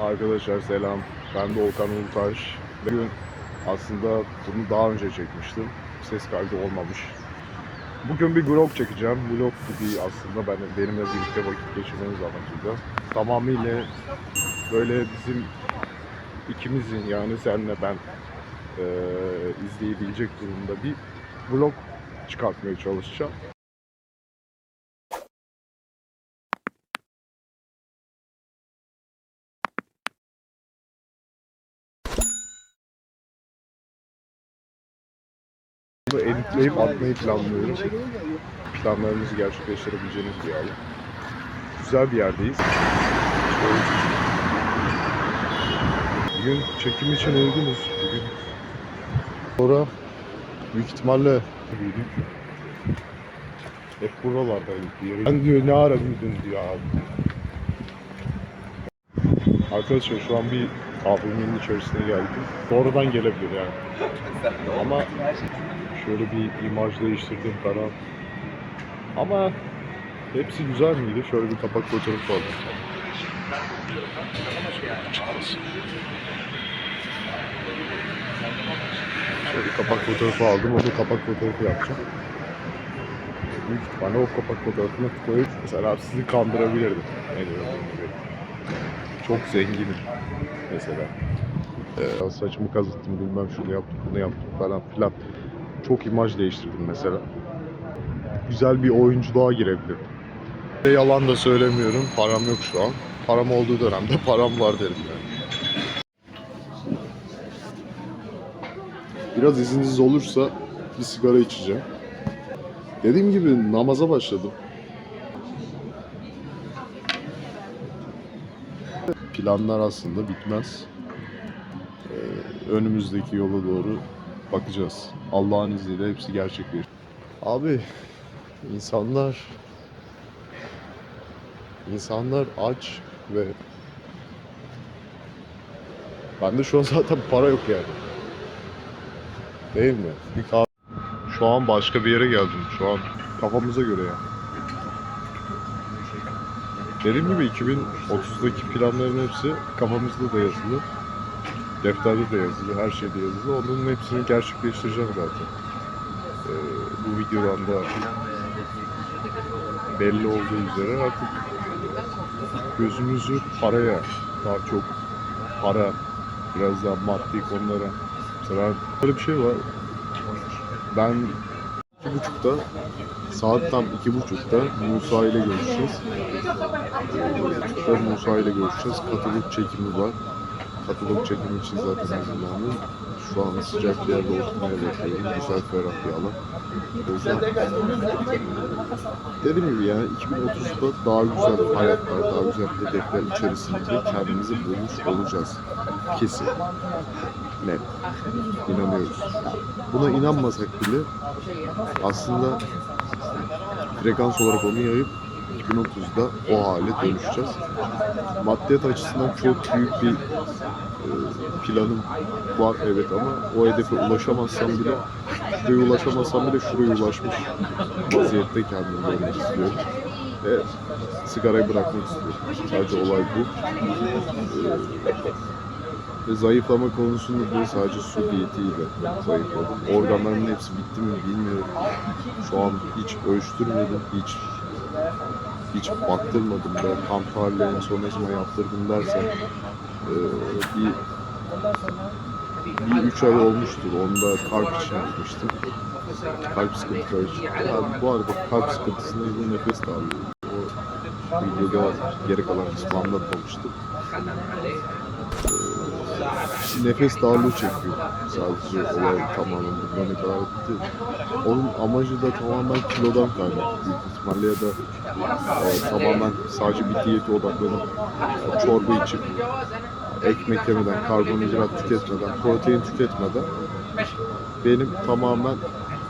Arkadaşlar selam. Ben Volkan Ulutaş. Bugün aslında bunu daha önce çekmiştim. Ses kaydı olmamış. Bugün bir vlog çekeceğim. Vlog gibi aslında ben benimle birlikte vakit geçirmeniz amacıyla. Tamamıyla böyle bizim ikimizin yani senle ben eee, izleyebilecek durumda bir vlog çıkartmaya çalışacağım. Bunu editleyip atmayı planlıyorum. Planlarımızı gerçekleştirebileceğiniz bir yer. Güzel bir yerdeyiz. Bugün çekim için uygunuz. Bugün sonra büyük ihtimalle büyüdük. Hep buralardaydık. Ben diyor ne ara büyüdün diyor abi. Arkadaşlar şu an bir AVM'nin içerisine geldim. Doğrudan gelebilir yani. Ama şöyle bir imaj değiştirdim falan. Ama hepsi güzel miydi? Şöyle bir kapak fotoğrafı aldım. Şöyle bir kapak fotoğrafı aldım. Onu kapak fotoğrafı yapacağım. Büyük ihtimalle o kapak fotoğrafını koyup mesela sizi kandırabilirdim. Ne diyorum? Çok zenginim mesela. Ee, saçımı kazıttım bilmem şunu yaptım bunu yaptım falan filan. Çok imaj değiştirdim mesela. Güzel bir oyunculuğa girebilirdim. Ve yalan da söylemiyorum. Param yok şu an. Param olduğu dönemde param var derim yani. Biraz izniniz olursa bir sigara içeceğim. Dediğim gibi namaza başladım. Planlar aslında bitmez. Ee, önümüzdeki yola doğru bakacağız. Allah'ın izniyle hepsi gerçekleşir. Abi insanlar insanlar aç ve bende şu an zaten para yok yani. Değil mi? Bir kahve. Şu an başka bir yere geldim. Şu an kafamıza göre ya. Dediğim gibi 2030'daki planların hepsi kafamızda da yazılı. Defterde de yazılı, her şeyde yazılı. Onun hepsini gerçekleştireceğim zaten. Ee, bu videodan da belli olduğu üzere artık gözümüzü paraya, daha çok para, biraz daha maddi konulara. Mesela böyle bir şey var. Ben iki buçukta, saat tam iki buçukta Musa ile görüşeceğiz. Buçukta Musa ile görüşeceğiz. Katılık çekimi var. Katılık çekimi için zaten hazırlandım. Şu an sıcak bir yerde oturmaya bakıyorum. Güzel ferah bir alan. O yüzden dediğim gibi yani 2030'da daha güzel hayatlar, daha güzel hedefler içerisinde kendimizi bulmuş olacağız. Kesin. Net. İnanıyoruz. Buna inanmasak bile aslında frekans olarak onu yayıp 2030'da o hale dönüşeceğiz. Maddiyat açısından çok büyük bir e, planım var evet ama o hedefe ulaşamazsam bile şuraya ulaşamazsam bile şuraya ulaşmış vaziyette kendimi görmek istiyorum. Ve sigarayı bırakmak istiyorum. Sadece olay bu. E, ve zayıflama konusunda da sadece su diyetiyle zayıfladım. Organlarımın hepsi bitti mi bilmiyorum. Şu an hiç ölçtürmedim, hiç hiç baktırmadım da kan tahlili en son ne yaptırdım dersen e, bir bir üç ay olmuştur. Onda kalp için yapmıştım. Kalp sıkıntıları için. Ya, bu arada kalp sıkıntısında nefes darlığı. O videoda geri kalan kısmı anlatmamıştım. Ee, nefes darlığı çekiyor. Sadece olay tamamen bundan ibaret değil. Onun amacı da tamamen kilodan kaynaklı büyük ihtimalle ya da e, tamamen sadece bir diyete odaklanıp e, çorba içip ekmek yemeden, karbonhidrat tüketmeden, protein tüketmeden benim tamamen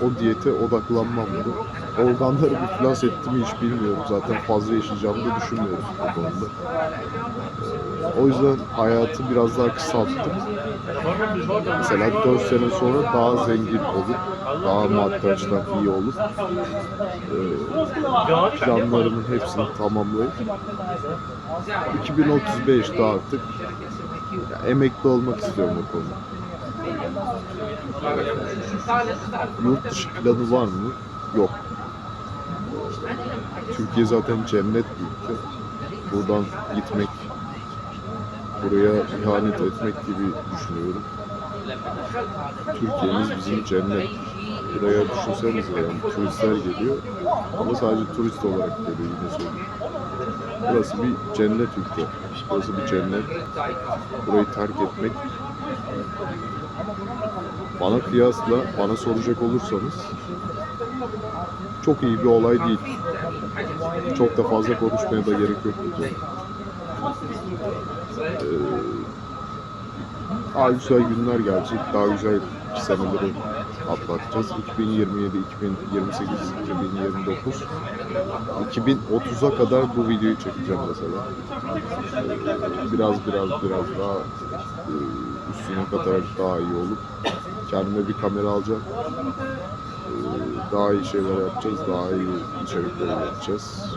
o diyete odaklanmamdı. Organları iflas etti mi hiç bilmiyorum. Zaten fazla yaşayacağımı da düşünmüyorum bu konuda. O yüzden hayatı biraz daha kısalttım. Mesela 4 sene sonra daha zengin olup, daha maddi açıdan iyi olup e, planlarımın hepsini tamamlayıp 2035'te artık Ya, emekli olmak istiyorum o konuda. Yurt dışı planı var mı? Yok. Türkiye zaten cennet bir ülke. Buradan gitmek, buraya ihanet etmek gibi düşünüyorum. Türkiye'miz bizim cennet. Buraya düşünsenize yani turistler geliyor ama sadece turist olarak geliyor yine söyleyeyim. Burası bir cennet ülke. Burası bir cennet. Burayı terk etmek bana kıyasla, bana soracak olursanız çok iyi bir olay değil. Çok da fazla konuşmaya da gerek yok. Ee, daha güzel günler gelecek, daha güzel seneleri atlatacağız. 2027, 2028, 2029, 2030'a kadar bu videoyu çekeceğim mesela. Ee, Biraz biraz biraz daha e, üstüne katarak daha iyi olup kendime bir kamera alacağım. Ee, Daha iyi şeyler yapacağız, daha iyi içerikler üreteceğiz.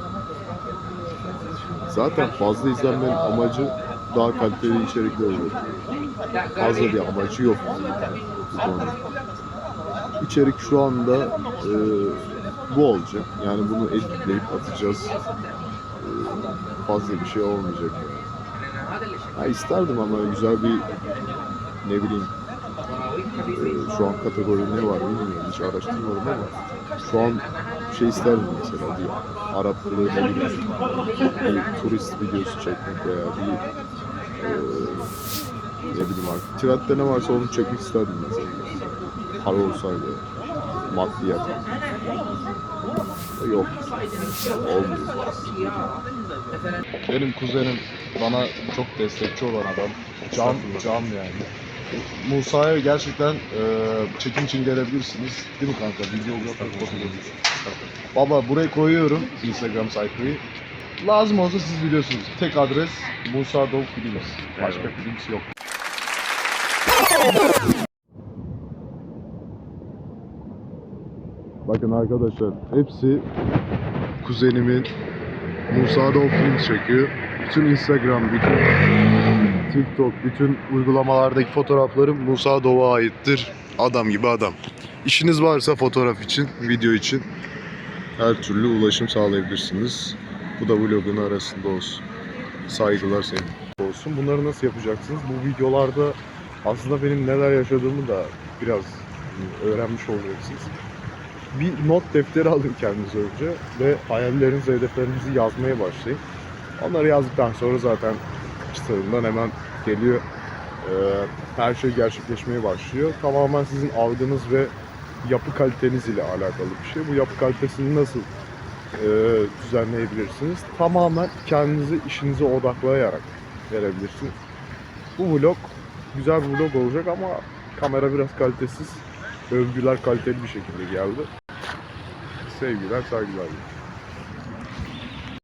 Zaten fazla izlenmenin amacı daha kaliteli içerikler üretmek. Fazla bir amacı yok bu. İçerik şu anda e, bu olacak. Yani bunu editleyip atacağız. E, fazla bir şey olmayacak yani. Ha, isterdim ama güzel bir ne bileyim şu an kategori ne var bilmiyorum hiç araştırmadım ama şu an şey isterdim mesela bir bileyim bir turist videosu çekmek veya bir e, ne bileyim artık trendde ne varsa onu çekmek isterdim mesela. Para olsaydı maddiyat. Yok olmuyor. Benim kuzenim bana çok destekçi olan adam. Can can yani Musa'ya gerçekten e, çekim için gelebilirsiniz. Değil mi kanka? Video olarak foto görüyorsun. Baba buraya koyuyorum Instagram sayfayı. Lazım olsa siz biliyorsunuz. Tek adres Musa Dog Films. Başka films yok. Bakın arkadaşlar hepsi kuzenimin Musa Dog Films çekiyor. Bütün Instagram, bütün TikTok, bütün uygulamalardaki fotoğraflarım Musa Doğ'a aittir. Adam gibi adam. İşiniz varsa fotoğraf için, video için her türlü ulaşım sağlayabilirsiniz. Bu da vlogun arasında olsun. Saygılar senin olsun. Bunları nasıl yapacaksınız? Bu videolarda aslında benim neler yaşadığımı da biraz öğrenmiş olacaksınız. Bir not defteri alın kendinize önce ve hayallerinizi, hedeflerinizi yazmaya başlayın. Onları yazdıktan sonra zaten çıtırından hemen geliyor. Ee, her şey gerçekleşmeye başlıyor. Tamamen sizin algınız ve yapı kaliteniz ile alakalı bir şey. Bu yapı kalitesini nasıl e, düzenleyebilirsiniz? Tamamen kendinizi işinize odaklayarak verebilirsiniz. Bu vlog güzel bir vlog olacak ama kamera biraz kalitesiz. Övgüler kaliteli bir şekilde geldi. Sevgiler, saygılar.